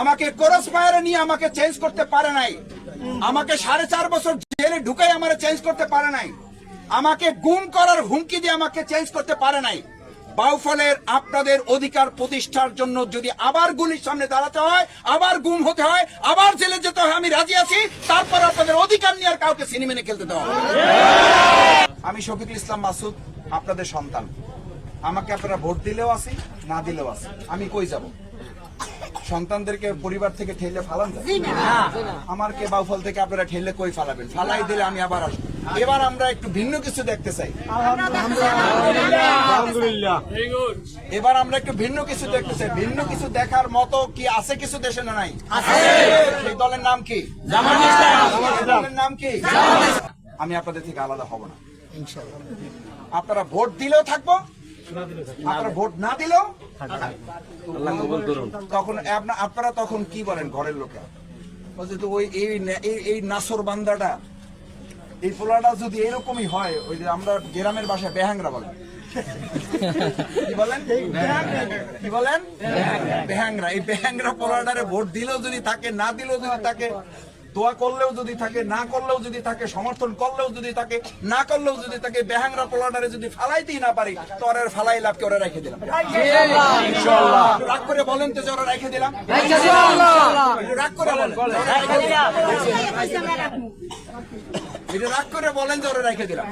আমাকে কোরস ফায়ারে নিয়ে আমাকে চেঞ্জ করতে পারে নাই। আমাকে সাড়ে চার বছর জেলে ঢুকাই আমার চেঞ্জ করতে পারে নাই। আমাকে গুম করার হুমকি দিয়ে আমাকে চেঞ্জ করতে পারে নাই। বাউফলের আপনাদের অধিকার প্রতিষ্ঠার জন্য যদি আবার গুলির সামনে দাঁড়াতে হয়, আবার গুম হতে হয়, আবার জেলে যেতে হয়, আমি রাজি আছি। তারপর আপনাদের অধিকার নিয়ে আর কাউকে সিনেমেনে খেলতে দেওয়া। আমি শফিকুল ইসলাম মাসুদ, আপনাদের সন্তান। আমাকে আপনারা ভোট দিলেও আছি, না দিলেও আছি। আমি কই যাব? সন্তানদেরকে পরিবার থেকে ঠেলে ফালান যায়? আমার কে বাউফল থেকে আপনারা ঠেলে কই ফালাবেন? ফালাই দিলে আমি আবার আসব। এবার আমরা একটু ভিন্ন কিছু দেখতে চাই। এবার আমরা একটু ভিন্ন কিছু দেখতে চাই। ভিন্ন কিছু দেখার মতো কি আছে কিছু দেশে না নাই? সেই দলের নাম কি? দলের নাম কি? আমি আপনাদের থেকে আলাদা হব না। আপনারা ভোট দিলেও থাকব আপনারা ভোট না দিলেও তখন আপনারা তখন কি বলেন ঘরের তো ওই এই নাসর বান্দাটা এই পোলাটা যদি এরকমই হয় ওই যে আমরা গ্রামের বাসায় বেহাংরা বলেন কি বলেন? কি বলেন? বেহাংরা। এই বেহাংরা পোলাটারে ভোট দিলেও যদি তাকে না দিলেও যদি থাকে দোয়া করলেও যদি থাকে না করলেও যদি থাকে সমর্থন করলেও যদি থাকে না করলেও যদি থাকে বেহাংরা পোলাটারে যদি ফালাইতেই না পারি তো ওরা ফালাই লাভকে ওরা রেখে দিলাম। রাগ করে বলেন তো যে রেখে দিলাম। রাগ করে বলেন। এটা রাগ করে বলেন। যে ওরা রেখে দিলাম।